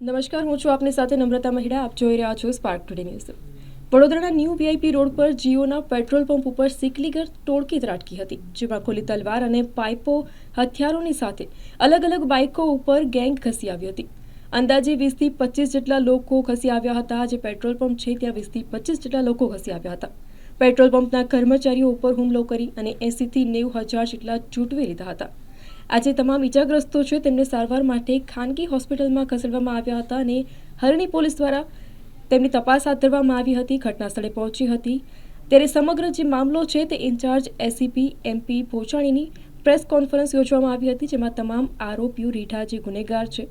નમસ્કાર, હું છું આપની સાથે નમ્રતા મહિડા. આપ જોઈ રહ્યા છો સ્પાર્ક ટુડે ન્યૂઝ વડોદરાના ન્યૂ વીઆઈપી રોડ પર જીઓના પેટ્રોલ પંપ ઉપર સિકલીગર ટોળકી ત્રાટકી હતી, જેમાં ખુલ્લી તલવાર અને પાઇપો હથિયારોની સાથે અલગ અલગ બાઇકો ઉપર ગેંગ ખસી આવી હતી. અંદાજે વીસથી પચીસ જેટલા લોકો ખસી આવ્યા હતા, જે પેટ્રોલ પંપ છે ત્યાં વીસથી પચીસ જેટલા લોકો ખસી આવ્યા હતા. પેટ્રોલ પંપના કર્મચારીઓ ઉપર હુમલો કરી અને એંસીથી નેવું હજાર જેટલા ચૂંટવી લીધા હતા. આજે તમામ ઇજાગ્રસ્તો છે, તેમને સારવાર માટે ખાનગી હોસ્પિટલમાં ખસેડવામાં આવ્યા હતા અને હરણી પોલીસ દ્વારા તેમની તપાસ હાથ ધરવામાં આવી હતી, ઘટના સ્થળે પહોંચી હતી. ત્યારે સમગ્ર જે મામલો છે, તે ઇન્ચાર્જ એસીપી એમપી ભોચાણીની પ્રેસ કોન્ફરન્સ યોજવામાં આવી હતી, જેમાં તમામ આરોપીઓ રીઢા જે ગુનેગાર છે,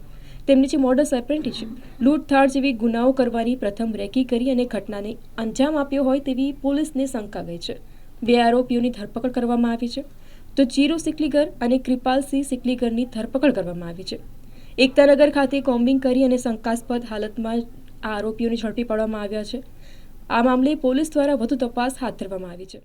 તેમની જે મોડસ એપરેન્ટી છે, લૂંટથાળ જેવી ગુનાઓ કરવાની પ્રથમ રેકી કરી અને ઘટનાને અંજામ આપ્યો હોય તેવી પોલીસને શંકા ગઈ છે. બે આરોપીઓની ધરપકડ કરવામાં આવી છે. તો ચીરુ સિકલીગર અને કૃપાલસિંહ સિકલીગરની ધરપકડ કરવામાં આવી છે. એકતાનગર ખાતે કોમ્બિંગ કરી અને શંકાસ્પદ હાલતમાં આ આરોપીઓને ઝડપી પાડવામાં આવ્યા છે. આ મામલે પોલીસ દ્વારા વધુ તપાસ હાથ ધરવામાં આવી છે.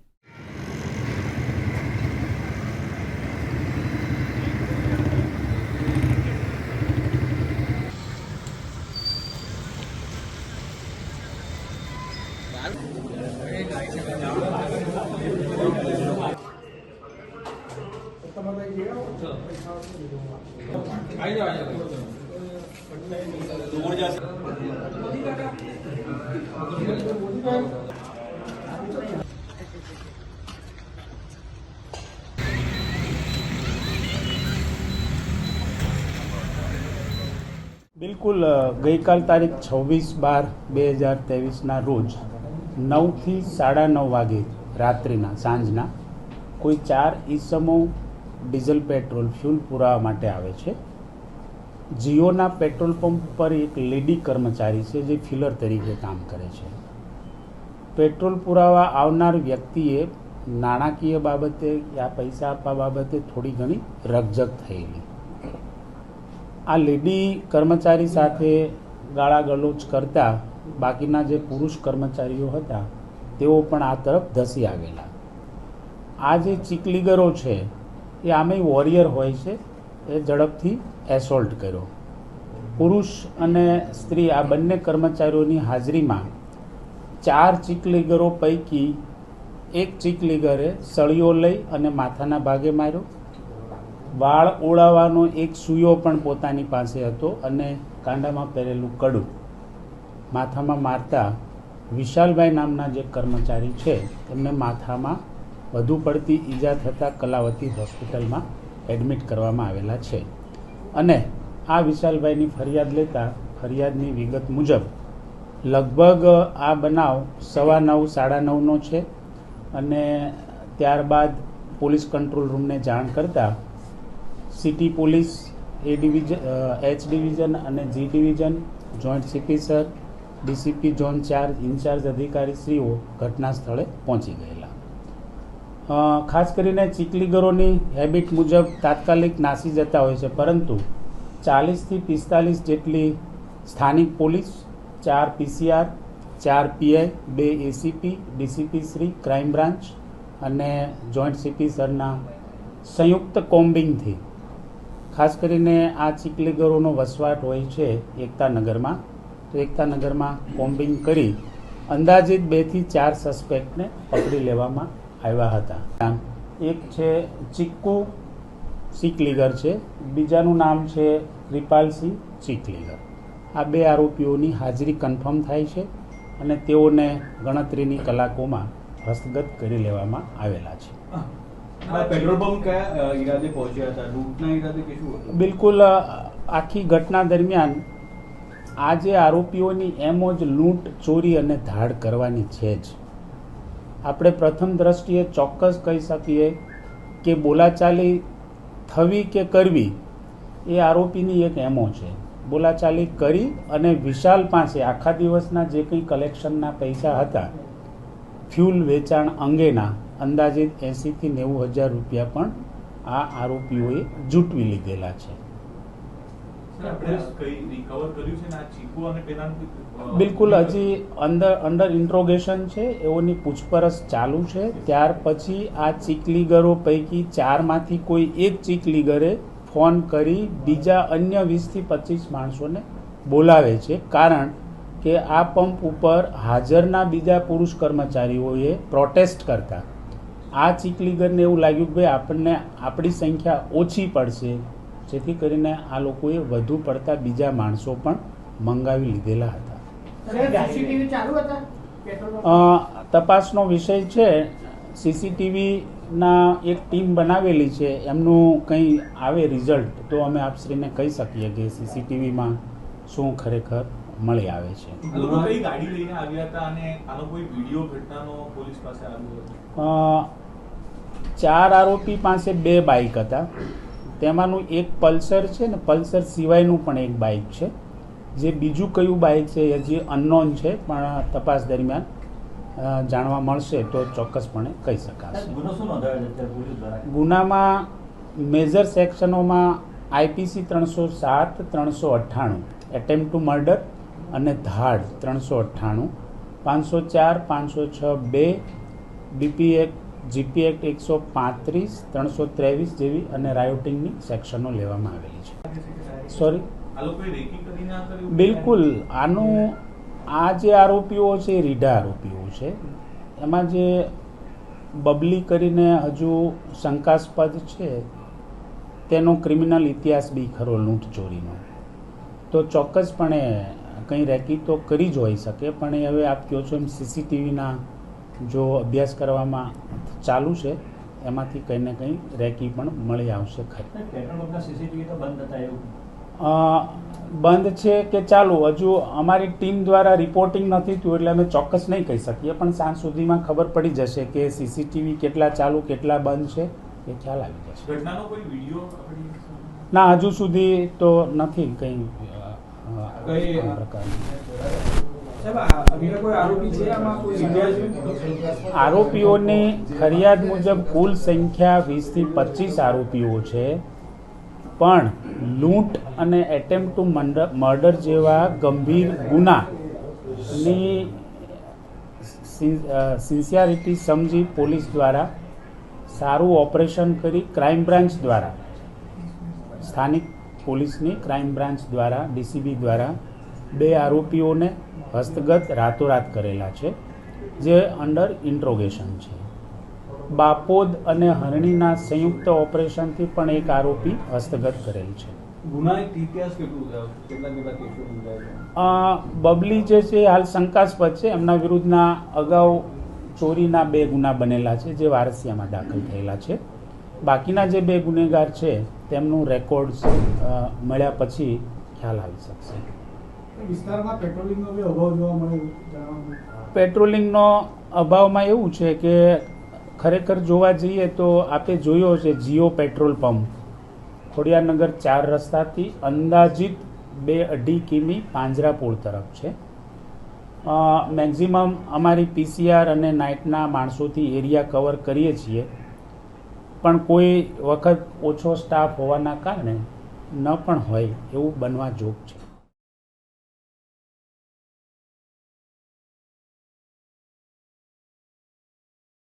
બિલકુલ ગઈકાલ તારીખ છવ્વીસ બાર બે હજાર ત્રેવીસના રોજ નવથી સાડા નવ વાગે રાત્રિના, સાંજના કોઈ ચાર ઈસમો ડીઝલ પેટ્રોલ ફ્યુલ પુરાવા માટે આવે છે. જીઓના પેટ્રોલ પંપ પર એક લેડી કર્મચારી છે જે ફિલર તરીકે કામ કરે છે. પેટ્રોલ પુરાવા આવનાર વ્યક્તિએ નાણાકીય બાબતે યા પૈસા આપવા બાબતે થોડી ઘણી રકઝક થયેલી. આ લેડી કર્મચારી સાથે ગાળા ગલોચ કરતા બાકીના જે પુરુષ કર્મચારીઓ હતા, તેઓ પણ આ તરફ ધસી આવેલા. આ જે ચીકલીગરો છે એ આમે વોરિયર હોય છે. એ ઝડપથી એસોલ્ટ કર્યો. પુરુષ અને સ્ત્રી આ બંને કર્મચારીઓની હાજરીમાં ચાર ચીકલીગરો પૈકી એક ચીકલીગરે સળીઓ લઈ અને માથાના ભાગે માર્યો. વાળ ઓળાવાનો એક સુયો પણ પોતાની પાસે હતો અને કાંડામાં પહેરેલું કડું માથામાં મારતા વિશાલભાઈ નામના જે કર્મચારી છે તેમને માથામાં વધુ પડતી ઈજા થતાં કલાવતી હોસ્પિટલમાં એડમિટ કરવામાં આવેલા છે. અને આ વિશાલભાઈની ફરિયાદ લેતા ફરિયાદની વિગત મુજબ, લગભગ આ બનાવ સવા નવ, સાડા નવનો છે અને ત્યારબાદ પોલીસ કંટ્રોલ રૂમને જાણ કરતાં city police, A division H division અને G division, joint CP sir DCP zone ચાર ઇન્ચાર્જ અધિકારીશ્રીઓ ઘટના સ્થળે પહોંચી ગયેલા ખાસ કરીને ચીકલીગરોની હેબિટ મુજબ તાત્કાલિક નાસી જતા હોય છે. પરંતુ ચાલીસથી પિસ્તાલીસ જેટલી સ્થાનિક પોલીસ, ચાર પીસીઆર ચાર પીઆઈ બે ACP DCP Shri crime branch અને જોઈન્ટ સીપી સરના સંયુક્ત કોમ્બિંગથી. ખાસ કરીને આ ચીકલીગરોનો વસવાટ હોય છે એકતાનગરમાં તો એકતાનગરમાં કોમ્બિંગ કરી અંદાજિત બેથી ચાર સસ્પેક્ટને પકડી લેવામાં આવ્યા હતા. એક છે ચિક્કુ ચીકલીગર છે. બીજાનું નામ છે કૃપાલસિંહ ચીકલીગર. આ બે આરોપીઓની હાજરી કન્ફર્મ થાય છે અને તેઓને ગણતરીની કલાકોમાં હસ્તગત કરી લેવામાં આવેલા છે. પેટ્રોલ પંપ કયા ઈરાદે પહોંચ્યા હતા? લૂંટના ઈરાદે કે શું બિલકુલ આખી ઘટના દરમિયાન આ જે આરોપીઓની એમો જ લૂંટ ચોરી અને ધાડ કરવાની છે જ. આપણે પ્રથમ દ્રષ્ટિએ ચોક્કસ કહી શકીએ કે બોલાચાલી થવી કે કરવી, એ આરોપીની એક એમો છે. બોલાચાલી કરી અને વિશાલ પાસે આખા દિવસના જે કંઈ કલેક્શનના પૈસા હતા, ફ્યુલ વેચાણ અંગેના અંદાજિત એંસીથી નેવું હજાર રૂપિયા પણ આ આરોપીઓએ જૂટવી લીધેલા છે. બિલકુલ હજી અંદર અંડર ઇન્ટ્રોગેશન છે એઓની પૂછપરછ ચાલુ છે. ત્યાર પછી આ ચીકલીગરો પૈકી ચારમાંથી કોઈ એક ચીકલીગરે ફોન કરી બીજા અન્ય વીસથી પચીસ માણસોને બોલાવે છે. કારણ કે આ પંપ ઉપર હાજરના બીજા પુરુષ કર્મચારીઓએ પ્રોટેસ્ટ કરતા. આ ચીકલીગરને એવું લાગ્યું કે ભાઈ આપણને આપણી સંખ્યા ઓછી પડશે. જેથી કરીને આ લોકોએ વધુ પડતા બીજા માણસો પણ મંગાવી લીધેલા હતા. તપાસનો વિષય છે સીસીટીવીના એક ટીમ બનાવેલી છે એમનું કંઈ આવે રિઝલ્ટ તો અમે આપશ્રીને કહી શકીએ કે સીસીટીવીમાં શું ખરેખર મળી આવે છે. આ લોકો કઈ ગાડી લઈને આવ્યા હતા અને આનો કોઈ વીડિયો ઘટનાનો પોલીસ પાસે આવ્યો હતો? અ, ચાર આરોપી પાસે બે બાઇક હતા. તેમાંનું એક પલ્સર છે ને પલ્સર સિવાયનું પણ એક બાઇક છે. જે બીજું કયું બાઇક છે એ હજી અનનોન છે પણ તપાસ દરમિયાન જાણવા મળશે તો ચોક્કસપણે કહી શકાશે. ગુનામાં મેજર સેક્શનોમાં આઈપીસી ત્રણસો સાત ત્રણસો અઠ્ઠાણું એટેમ્પ ટુ મર્ડર અને ધાડ ત્રણસો અઠ્ઠાણું પાંચસો ચાર પાંચસો છ બે બીપી એક્ટ જીપી એક્ટ એકસો પાંત્રીસ ત્રણસો ત્રેવીસ જેવી અને રાયોટિંગની સેક્શનો લેવામાં આવેલી છે. સોરી બિલકુલ. આનું આ જે આરોપીઓ છે એ રીઢા આરોપીઓ છે. એમાં જે બબલી કરીને હજુ શંકાસ્પદ છે તેનો ક્રિમિનલ ઇતિહાસ બી ખરો લૂંટ ચોરીનો. તો ચોક્કસપણે કંઈ રેકી તો કરી જ હોઈ શકે પણ એ હવે આપ કહો છો એમ સીસીટીવીના જો અભ્યાસ કરવામાં ચાલુ છે એમાંથી કંઈ ને કંઈ રેકી પણ મળી આવશે ખરી. બંધ હતા એવું? અ, બંધ છે કે ચાલુ? હજુ અમારી ટીમ દ્વારા રિપોર્ટિંગ નથી થયું એટલે અમે ચોક્કસ નહીં કહી શકીએ પણ સાંજ સુધીમાં ખબર પડી જશે કે સીસીટીવી કેટલા ચાલુ કેટલા બંધ છે એ ખ્યાલ આવી જશે. ના હજુ સુધી તો નથી કંઈ પ્રકારનું. આરોપીઓની ફરિયાદ મુજબ કુલ સંખ્યા વીસથી પચીસ આરોપીઓ છે. પણ લૂંટ અને એટેમ્પ ટુ મર્ડર જેવા ગંભીર ગુનાની સિન્સિયારિટી સમજી પોલીસ દ્વારા સારું ઓપરેશન કરી ક્રાઇમ બ્રાન્ચ દ્વારા, સ્થાનિક પોલીસની ક્રાઇમ બ્રાન્ચ દ્વારા, ડીસીબી દ્વારા બે આરોપીઓને હસ્તગત રાતોરાત કરેલા છે જે અંડર ઇન્ટ્રોગેશન છે. બાપોદ અને હરણીના સંયુક્ત ઓપરેશનથી પણ એક આરોપી હસ્તગત કરેલ છે. બબલી જે છે હાલ શંકાસ્પદ છે. એમના વિરુદ્ધના અગાઉ ચોરીના બે ગુના બનેલા છે જે વારસિયામાં દાખલ થયેલા છે. બાકીના જે બે ગુનેગાર છે તેમનું રેકોર્ડ મળ્યા પછી ખ્યાલ આવી શકશે. વિસ્તારમાં પેટ્રોલિંગનો. પેટ્રોલિંગનો અભાવમાં એવું છે કે ખરેખર જોવા જઈએ તો આપે જોયો છે જીઓ પેટ્રોલ પંપ. ખોડિયારનગર ચાર રસ્તાથી અંદાજિત બે અઢી કિમી પાંજરાપોળ તરફ છે. મેક્ઝિમમ અમારી પીસીઆર અને નાઇટના માણસોથી એરિયા કવર કરીએ છીએ. પણ કોઈ વખત ઓછો સ્ટાફ હોવાના કારણે ન પણ હોય એવું બનવા જોગ છે.